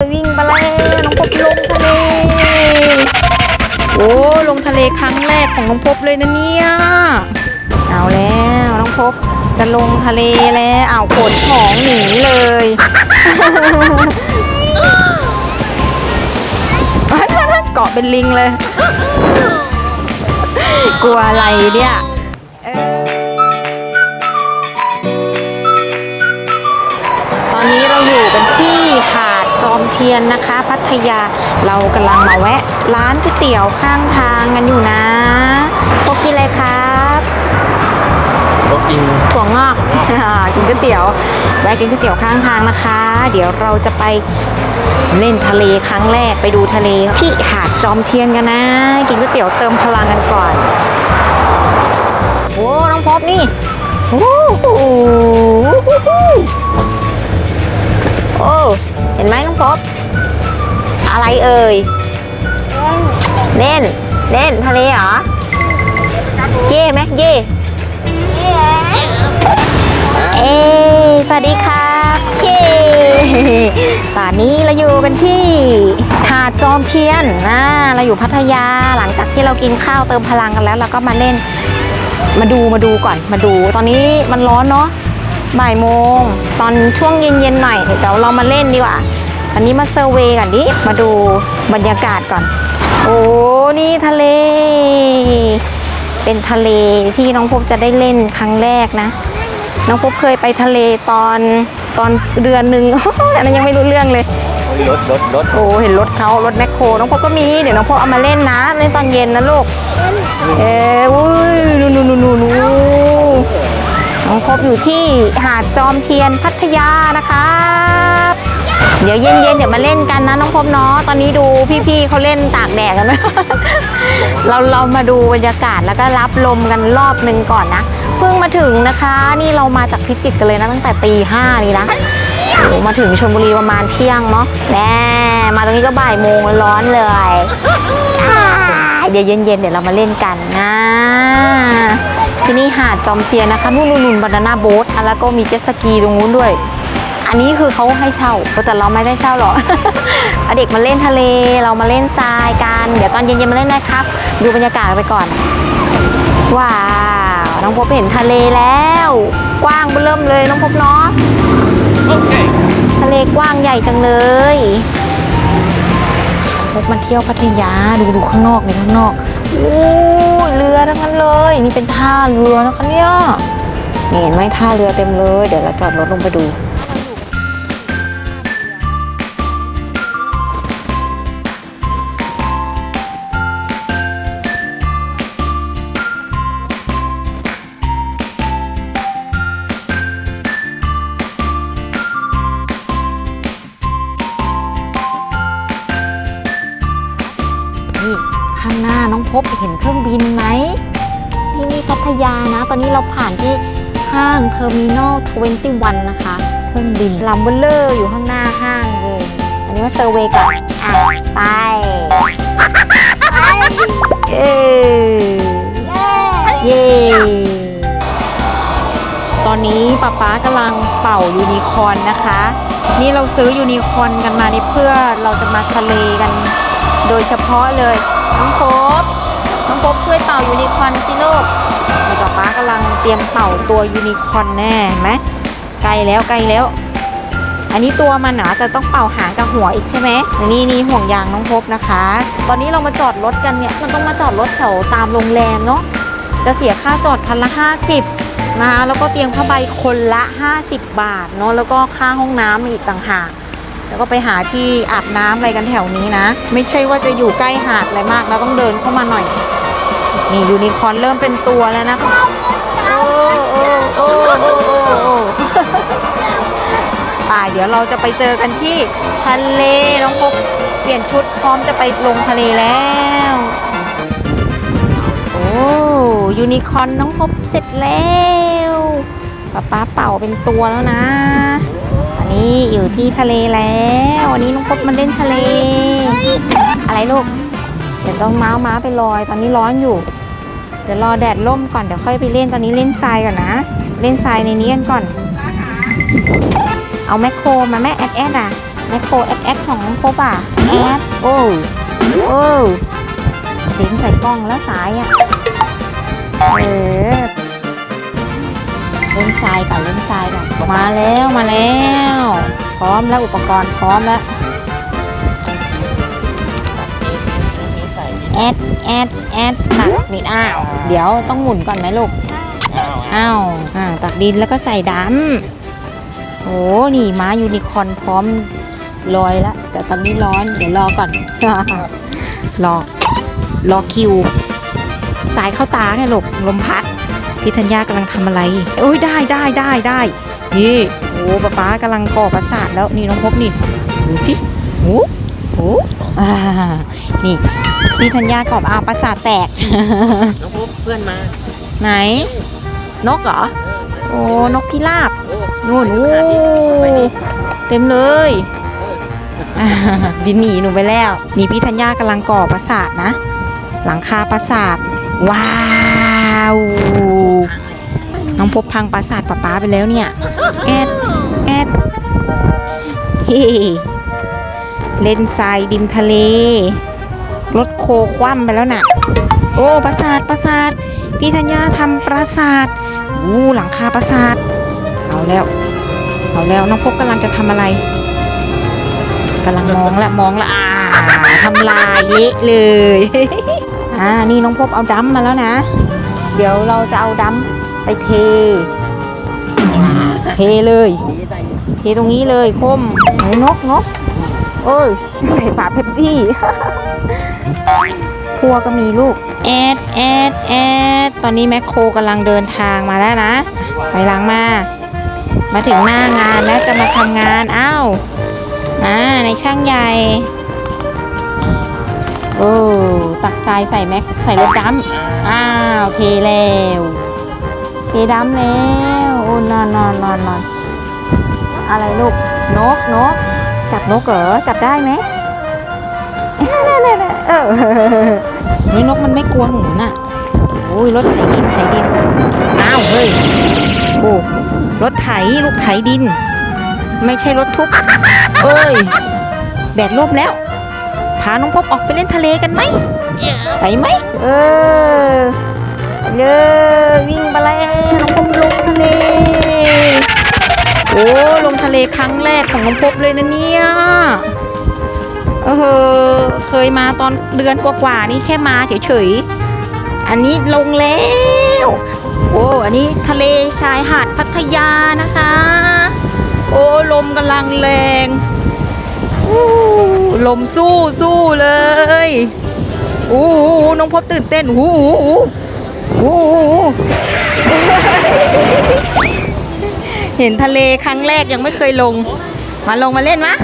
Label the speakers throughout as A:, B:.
A: วิ่งไปแล้วน้องพบลงทะเล โอ้ลงทะเลครั้งแรกของน้องพบเลยนะเนี่ย เอาแล้วน้องพบจะลงทะเลแล้วเอาขนของหนีเลยเกาะเป็นลิงเลย กลัวอะไรเนี่ยเออ ทียนนะคะ พัทยาเรากำลังมาแวะ ร้านก๋วยเตี๋ยวข้างทางกันอยู่นะพบกินอะไรครับ
B: ก็กิน
A: ถั่วงอกอ่ากินก๋วยเตี๋ยวแวะกินก๋วยเตี๋ยวข้างทางนะคะ เดี๋ยวเราจะไปเล่นทะเลครั้งแรกไปดูทะเลที่หาดจอมเทียนกันนะ กินก๋วยเตี๋ยวเติมพลังกันก่อนโอ้น้องพบนี่โอ้โหโอ้ เห็นไหมน้องพบ อะไรเอ่ยเล่นเล่นทะเลเหรอ เย่ไหมเย่เอสวัสดีครับเย้ตอนนี้เราอยู่กันที่หาดจอมเทียนนะเราอยู่พัทยาหลังจากที่เรากินข้าวเติมพลังกันแล้ว เราก็มาเล่น มาดูมาดูก่อนมาดู ตอนนี้มันร้อนเนาะ บ่ายโมง ตอนช่วงเย็นๆหน่อยเดี๋ยวเรามาเล่นดีกว่า อันนี้มาเซอร์เวย์กันดิมาดูบรรยากาศก่อน โอ้นี่ทะเล เป็นทะเลที่น้องพบจะได้เล่นครั้งแรกนะ น้องพบเคยไปทะเลตอนตอนเดือนหนึ่งอันนั้นยังไม่รู้เรื่องเลย
B: รถรถรถ
A: โอ้เห็นรถเขารถแมคโครน้องพบก็มีเดี๋ยวน้องพบเอามาเล่นนะเล่นตอนเย็นนะลูกเอ้ยอุ้ยนู่นนู่น น้องพบอยู่ที่หาดจอมเทียนพัทยานะครับเดี๋ยวเย็นๆเดี๋ยวมาเล่นกันนะน้องพบเนาะตอนนี้ดูพี่ๆเขาเล่นตากแดดกันเราเรามาดูบรรยากาศแล้วก็รับลมกันรอบหนึ่งก่อนนะเพิ่งมาถึงนะคะ นี่เรามาจากพิจิตรกันเลยนะตั้งแต่ตีห้านี่นะโอ้มาถึงชลบุรีประมาณเที่ยงเนาะแน่มาตรงนี้ก็บ่ายโมงร้อนเลยเดี๋ยวเย็นๆเดี๋ยวเรามาเล่นกันนะ ที่นี่หาดจอมเทียนนะคะนู่นนู่นบานาน่าโบ๊ทแล้วก็มีเจ็ตสกีตรงนู้นด้วย อันนี้คือเขาให้เช่าแต่เราไม่ได้เช่าหรอกเอาเด็กมาเล่นทะเลเรามาเล่นทรายกันเดี๋ยวตอนเย็นๆมาเล่นนะครับ ดูบรรยากาศไปก่อนว้าวน้องพบเห็นทะเลแล้ว กว้างเริ่มเลยน้องพบเนาะ
B: โอเค
A: ทะเลกว้างใหญ่จังเลยพบมาเที่ยวพัทยาดูดูข้างนอกในข้างนอก โอ้ยเรือทั้งนั้นเลย นี่เป็นท่าเรือนะคะเนี่ยนี่เห็นไหมท่าเรือเต็มเลย เดี๋ยวเราจอดรถลงไปดู ยานะ ตอนนี้เราผ่านที่ห้างเทอร์มินอล21 นะคะ เครื่องบินลำเบลเลอร์อยู่ข้างหน้าห้างเลย อันนี้มาเซอร์เวย์ก่อนอะไปเอ้เย้ตอนนี้ป๊าป๊ากำลังเป่ายูนิคอร์นนะคะ นี่เราซื้อยูนิคอร์นกันมานี่เพื่อเราจะมาทะเลกัน โดยเฉพาะเลยน้องพ บน้องพบช่วยเป่ายูนิคอนสิลูกนี่ป๊าป๊ากำลังเตรียมเป่าตัวยูนิคอนแน่เห็นไหมใกล้แล้วใกล้แล้ว อันนี้ตัวมันหนาแต่ต้องเป่าหางกับหัวอีกใช่ไหมนี่นี่ห่วงยางน้องพบนะคะ ตอนนี้เรามาจอดรถกันเนี่ยมันต้องมาจอดรถแถวตามโรงแรมเนาะจะเสียค่าจอดคันละ 50นะคะแล้วก็เตียงผ้าใบคนละ 50 บาทเนาะแล้วก็ค่าห้องน้ำอีกต่างหากแล้วก็ไปหาที่อาบน้ำอะไรกันแถวนี้นะ ไม่ใช่ว่าจะอยู่ใกล้หาดอะไรมากนะต้องเดินเข้ามาหน่อย นี่ยูนิคอร์นเริ่มเป็นตัวแล้วนะคะโอ้โอ้โอ้โอ้โอ้โอ้ป่าเดี๋ยวเราจะไปเจอกันที่ทะเลน้องพบเปลี่ยนชุดพร้อมจะไปลงทะเลแล้วโอ้ยูนิคอร์นน้องพบเสร็จแล้วป๊าป๊าเป่าเป็นตัวแล้วนะตอนนี้อยู่ที่ทะเลแล้ว วันนี้น้องพบมาเล่นทะเล อะไรลูกเดี๋ยวต้องม้าม้าไปลอย ตอนนี้ร้อนอยู่ ดี๋ยวรอแดดล่มก่อนเดี๋ยวค่อยไปเล่นตอนนี้เล่นทรายก่อนนะ เล่นทรายในนี้กันก่อน เอาแมคโครมาแม่แอดแอดอะแมคโครแอคแอคของน้องพบอะแอดโอ้โอ้เสียงใส่กล้องแล้วสายอะเออเล่นทรายก่อนเล่นทรายก่อนมาแล้วมาแล้ว พร้อมแล้วอุปกรณ์พร้อมแล้ว แอดแอดแอดตักดินอ้าวเดี๋ยวต้องหมุนก่อนไหมลูกอ้าวอ่าตักดินแล้วก็ใส่ดำโอ้นี่ม้ายูนิคอร์นพร้อมลอยแล้วแต่ตอนนี้ร้อนเดี๋ยวรอก่อนรอรอคิว สายเข้าตาไงลูกลมพัดพี่ธัญญากำลังทำอะไรโอ้ยได้ได้ได้ได้นี่โอ้ป๊าป๊ากำลังก่อประสาทแล้วนี่น้องพบนี่ดูสิหู หูอ่านี่พี่ธัญญากอบอาประสาทแตก
B: น้องพบเพื่อนมา
A: ไหน นกเหรอ โอ้ นกพิราบ
B: โอ้
A: นู่นโอ้
B: ไปดิ
A: เต็มเลยอ่าบินหนีหนูไปแล้ว นี่พี่ธัญญากำลังก่อปราสาทนะ หลังคาปราสาท ว้าว น้องพบพังปราสาทป๊าป๊าไปแล้วเนี่ย แอด แอดเฮ้ เล่นทรายดิมทะเล รถโคคว่ำไปแล้วน่ะ โอ้ ปราสาท ปราสาท พี่ธัญญาทำปราสาทอู้หลังคาปราสาท เอาแล้ว เอาแล้ว น้องพบกำลังจะทำอะไรกำลังมองละมองละอ่าทำลายเละเลย อ่า นี่น้องพบเอาดัมมาแล้วนะ เดี๋ยวเราจะเอาดัมไปเท เทเลย เทตรงนี้เลยคมนกนก โอ้ย ใส่ฝาเป๊ปซี่พัวก็มีลูก แอด แอด แอด ตอนนี้แมคโครกำลังเดินทางมาแล้วนะ ไปหลังมา มาถึงหน้างานแล้วจะมาทำงาน อ้าวอ่าในช่างใหญ่ โอ้ตักทรายใส่แม็กใส่รถดำอ้าวเทแล้วเทดำแล้ว โอ้นอนนอนนอนนอนอะไรลูก นกนก จับนกเหรอจับได้ไหมเออเฮ้ยนกมันไม่กลัวหนูน่ะโอ้ยรถไถดินไถดินอ้าวเฮ้ยโอ้รถไถลูกไถดิน ไม่ใช่รถทุบเอ้ยแดดร่มแล้วพาน้องพบออกไปเล่นทะเลกันไหมไปไหมเออเลยวิ่งไปแล้วน้องพบลงทะเล อ้ลงทะเลครั้งแรกของน้องพบเลยนะเนี่ยเออเคยมาตอนเดือนกว่าๆนี่แค่มาเฉยๆ อันนี้ลงแล้ว โอ้อันนี้ทะเลชายหาดพัทยานะคะ โอ้ลมกำลังแรงลมสู้สู้เลยอู้น้องพบตื่นเต้นอู้หูอู้หู เห็นทะเลครั้งแรกยังไม่เคยลง มาลงมาเล่นมะ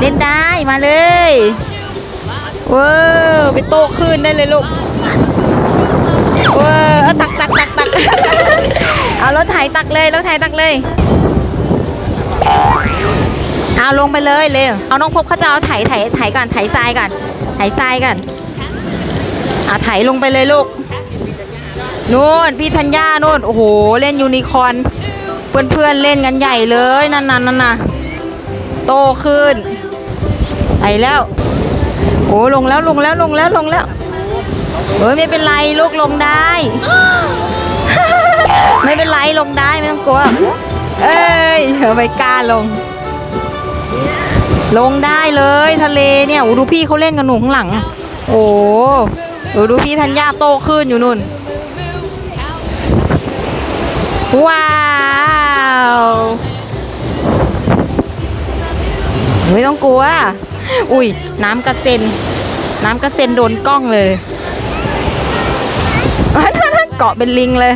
A: เล่นได้มาเลยว้าวไปโต้คลื่นได้เลยลูกว้าวเอตักตักตักตักเอารถไถตักเลยรถไถตักเลยเอาลงไปเลยเร็วเอาน้องพบเขาจะเอาไถไถไถก่อนไถทรายก่อนไถทรายก่อนเอาไถลงไปเลยลูกนู่นพี่ธัญญานู่นโอ้โหเล่นยูนิคอร์น เพื่อนเพื่อนๆเล่นกันใหญ่เลยนั่นนั่นนั่นน่ะโตขึ้นไปแล้วโอ้ลงแล้วลงแล้วลงแล้วลงแล้วเฮ้ยไม่เป็นไรลูกลงได้ ไม่เป็นไรลงได้ไม่ต้องกลัวเอ้ยไม่กล้าลง ลงได้เลยทะเลเนี่ยโอ้ดูพี่เขาเล่นกันหนูข้างหลัง โอ้ดูดูพี่ธัญญาโตขึ้นอยู่นู่นว้าว ไม่ต้องกลัว อุ้ยน้ำกระเซ็น น้ำกระเซ็นโดนกล้องเลยเกาะเป็นลิงเลย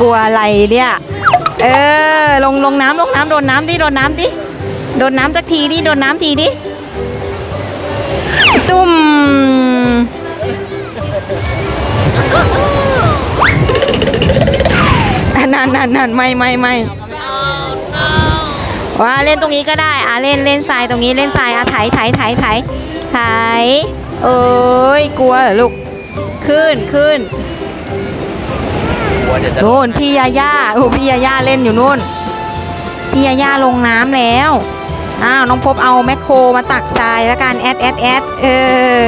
A: กลัวอะไรเนี่ย เออ ลงลงน้ำลงน้ำโดนน้ำดิโดนน้ำดิโดนน้ำสักทีดิโดนน้ำทีดิตุ้มนั่นนั่นนั่นไม่ไม่ไม่ ว่าเล่นตรงนี้ก็ได้อะเล่นเล่นทรายตรงนี้เล่นทรายอะไถไถไถไถไถเอ้ยกลัวเหรอลูกขึ้นขึ้น
B: กลัวจะจะ
A: นู่นพี่ยาย่าโอ้พี่ยาย่าเล่นอยู่นู่นพี่ยาย่าลงน้ำแล้วอ้าวน้องพบเอาแมคโครมาตักทรายแล้วกันแอดแอดแอดเออ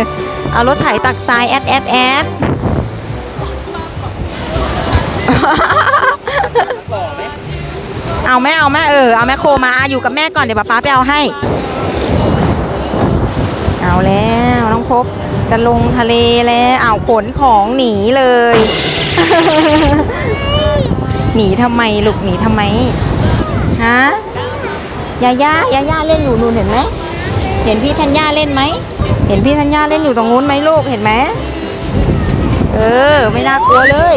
A: เอารถไถตักทรายแอดแอดแอด เอาแม่เอาแม่เออเอาแม่โคมาอะอยู่กับแม่ก่อนเดี๋ยวป๊าป๊าไปเอาให้ เอาแล้วน้องพบจะลงทะเลแล้วเอาขนของหนีเลย หนีทำไมลูกหนีทำไมฮะยาย่ายาย่าเล่นอยู่นู่นเห็นไหมเห็นพี่ธัญญาเล่นไหมเห็นพี่ธัญญาเล่นอยู่ตรงนู้นไหมลูกเห็นไหมเออ ไม่น่ากลัวเลย